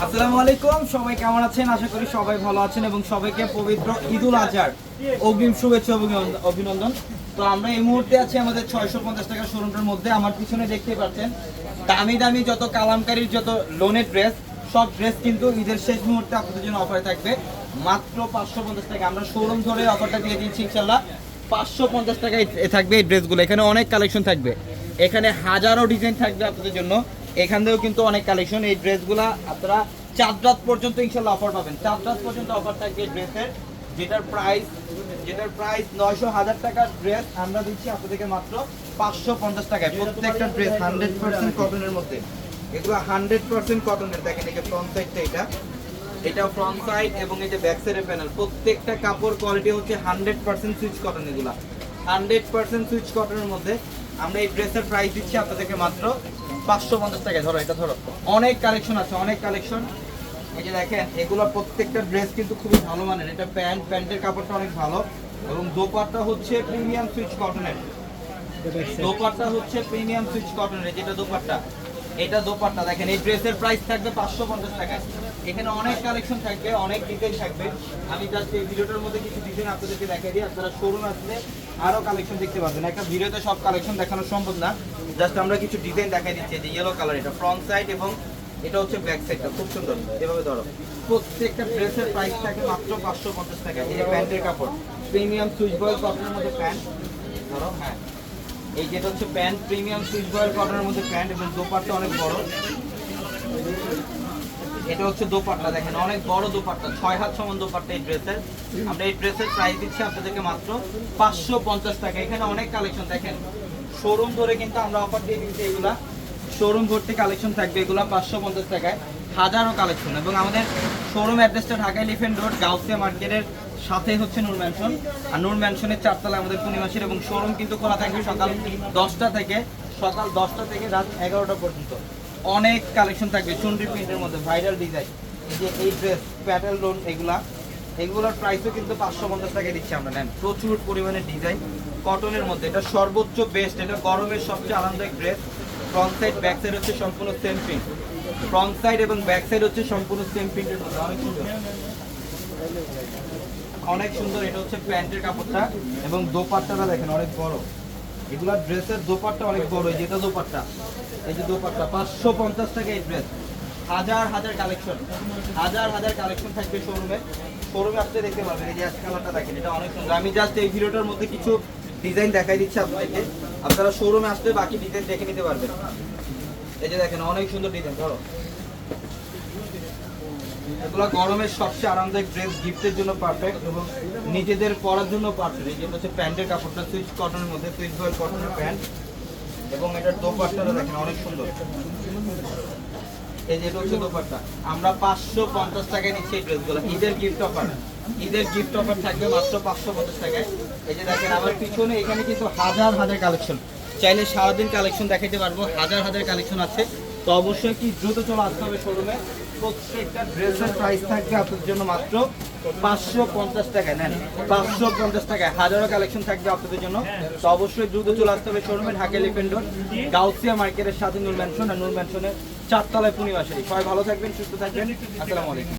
আসসালামু আলাইকুম, সবাই কেমন আছেন? আশা করি সবাই ভালো আছেন এবং সবাইকে পবিত্র ঈদুল আজহার। অগ্রিম শুভেচ্ছা অভিনন্দন- তো আমরা এই মুহূর্তে আছি আমাদের ছয়শো পঞ্চাশ টাকা শোরুমটার মধ্যে। আমার পিছনে দেখতে পাচ্ছেন, দামি দামি যত কালামকারীর যত লোনের ড্রেস সব ড্রেস কিন্তু ঈদের শেষ মুহূর্তে আপনাদের জন্য অফারে থাকবে। মাত্র পাঁচশো পঞ্চাশ টাকা। আমরা শোরুম ধরে অফারটা দিয়ে দিচ্ছি ইনশাল্লাহ পাঁচশো পঞ্চাশ টাকায় থাকবে এই ড্রেসগুলো এখানে অনেক কালেকশন থাকবে। এখানে হাজারো ডিজাইন থাকবে আপনাদের জন্য। এখান থেকেও কিন্তু অনেক কালেকশন এই ড্রেসগুলা আপনারা চার রাত পর্যন্ত ইনশাল্লাহ অফার পাবেন। চার রাত পর্যন্ত অফার থাকবে ড্রেসের যেটার প্রাইস যেটার প্রাইস নয়শো হাজার টাকার ড্রেস আমরা দিচ্ছি আপনাদেরকে মাত্র পাঁচশো পঞ্চাশ টাকায়। প্রত্যেকটা ড্রেস হান্ড্রেড পার্সেন্ট কটনের মধ্যে। এগুলো হান্ড্রেড পার্সেন্ট কটনের দেখেন এই যে ফ্রন্ট সাইডটা এটা। এটা ফ্রন্ট সাইড এবং এই যে ব্যাক সাইডের প্যানেল প্রত্যেকটা কাপড় কোয়ালিটি হচ্ছে হান্ড্রেড পার্সেন্ট সুইচ কটন এগুলা। হান্ড্রেড পার্সেন্ট সুইচ কটনের মধ্যে আমরা এই ড্রেসের প্রাইস দিচ্ছি আপনাদেরকে মাত্র পাঁচশো পঞ্চাশ টাকা ধরো এটা ধরো। অনেক কালেকশন আছে অনেক কালেকশন এই যে দেখেন এগুলো প্রত্যেকটা ড্রেস কিন্তু খুবই ভালো মানের। এটা প্যান্ট প্যান্টের কাপড়টা অনেক ভালো। এবং দোপারটা হচ্ছে প্রিমিয়াম সুইচ কটনের দোপারটা হচ্ছে প্রিমিয়াম সুইচ কটনের যেটা দোপাট্টা। এটা দোপাট্টা দেখেন, এই ড্রেসের প্রাইস থাকবে পাঁচশো পঞ্চাশ টাকা এখানে অনেক কালেকশন থাকবে, অনেক ডিজাইন থাকবে। আমি জাস্ট এই ভিডিওটার মধ্যে কিছু ডিজাইন আপনাদেরকে দেখাই দিই, আপনারা শোরুম আসলে আরও কালেকশন দেখতে পাবেন একটা ভিডিওতে সব কালেকশন দেখানো সম্ভব না জাস্ট আমরা কিছু ডিজাইন দেখাই দিচ্ছি যে ইয়েলো কালার এটা ফ্রন্ট সাইড এবং এটা হচ্ছে ব্যাক সাইডটা খুব সুন্দর। এভাবে ধরো। প্রত্যেকটা ড্রেসের প্রাইস থাকে মাত্র পাঁচশো পঞ্চাশ টাকা এই প্যান্টের কাপড়। প্রিমিয়াম সুইচ কটনের মধ্যে প্যান্ট ধরো হ্যাঁ। এই যেটা হচ্ছে প্যান্ট, প্রিমিয়াম সুইচ বয়েল কটনের মধ্যে প্যান্ট এবং দোপাট্টা অনেক বড়। এটা হচ্ছে দোপাট্টা, দেখেন, অনেক বড় দোপাট্টা, ছয় হাত সমান দোপাট্টা এই ড্রেসের। আমরা এই ড্রেসের প্রাইস দিচ্ছি আপনাদেরকে মাত্র পাঁচশো পঞ্চাশ টাকা। এখানে অনেক কালেকশন দেখেন শোরুম ধরে কিন্তু আমরা অফার দিয়ে দিচ্ছি এগুলা। শোরুম ভর্তি কালেকশন থাকবে এগুলা পাঁচশো পঞ্চাশ টাকায়। হাজারো কালেকশন এবং আমাদের শোরুম অ্যাড্রেসটা ঢাকা এলিফেন্ট রোড, গাউসিয়া মার্কেটের সাথে হচ্ছে নূর ম্যানশন আর নূর ম্যানশনের চারতলা আমাদের পূর্ণিমাসের এবং শোরুম কিন্তু খোলা থাকবে সকাল দশটা থেকে, সকাল দশটা থেকে রাত এগারোটা পর্যন্ত। অনেক কালেকশন থাকবে, চুনরি প্রিন্টের মধ্যে, ভাইরাল ডিজাইন। যে এই ড্রেস প্যাটেল লোন এগুলা, এগুলোর প্রাইসও কিন্তু পাঁচশো পঞ্চাশ টাকা দিচ্ছি আমরা, নেন। প্রচুর পরিমাণে ডিজাইন কটনের মধ্যে। এটা সর্বোচ্চ বেস্ট এটা গরমের সবচেয়ে আরামদায়ক dress front side back side হচ্ছে সম্পূর্ণ সেম প্রিন্ট ফ্রন্ট সাইড এবং ব্যাক সাইড হচ্ছে সম্পূর্ণ সেম প্রিন্টের মধ্যে। অনেক সুন্দর। অনেক সুন্দর, এটা হচ্ছে প্যান্টের কাপড়টা এবং দোপাট্টাটা দেখেন, অনেক বড়। এগুলা ড্রেসের দোপাট্টা অনেক বড়, এই যেটা দোপাট্টা। এই যে দোপাট্টা, পাঁচশো পঞ্চাশ টাকা এই ড্রেস। হাজার হাজার কালেকশন, হাজার হাজার কালেকশন থাকবে শোরুমে। শোরুমে আসতে দেখতে পারবেন, এই যে কালারটা দেখেন, এটা অনেক সুন্দর। আমি জাস্ট এই ভিডিওটার মধ্যে কিছু ডিজাইন দেখাই দিচ্ছি আপনাদেরকে। আপনারা শোরুমে আসলে বাকি ডিজাইন দেখে নিতে পারবেন। এই যে দেখেন, অনেক সুন্দর ডিজাইন ধরো। এগুলো গরমের সবচেয়ে আরামদায়ক ড্রেস গিফটের জন্য পারফেক্ট এবং নিজেদের পরার জন্য পারফেক্ট এই যেটা হচ্ছে প্যান্টের কাপড়টা সুইচ কটনের মধ্যে সুইচ বয়েল কটনের প্যান্ট এবং এটার দোপাট্টাটা দেখেন, অনেক সুন্দর। এই যেটা হচ্ছে দোপাট্টা। আমরা পাঁচশো পঞ্চাশ টাকায় নিচ্ছি এই ড্রেসগুলো ঈদের গিফট অফার ঈদের গিফট অফার থাকবে মাত্র পাঁচশো পঞ্চাশ টাকায়। এই যে দেখেন আমার পিছনে এখানে কিন্তু হাজার হাজার কালেকশন চাইলে সারাদিন কালেকশন দেখাতে পারব। হাজার হাজার কালেকশন আছে। তো অবশ্যই কি দ্রুত চলে আসতে হবে শোরুমে। প্রত্যেকটা ড্রেসের প্রাইস থাকবে আপনাদের জন্য মাত্র পাঁচশো পঞ্চাশ টাকায়, নেন, পাঁচশো পঞ্চাশ টাকায়। হাজারো কালেকশন থাকবে আপনাদের জন্য। তো অবশ্যই দ্রুত চলে আসতে হবে শোরুমে, ঢাকা এলিফেন্ট রোড গাউসিয়া মার্কেটের সাথে নূর ম্যানশন আর নূর ম্যানশনের চারতলায় পূর্ণিমাশারি। সবাই ভালো থাকবেন, সুস্থ থাকবেন। আসসালামু আলাইকুম।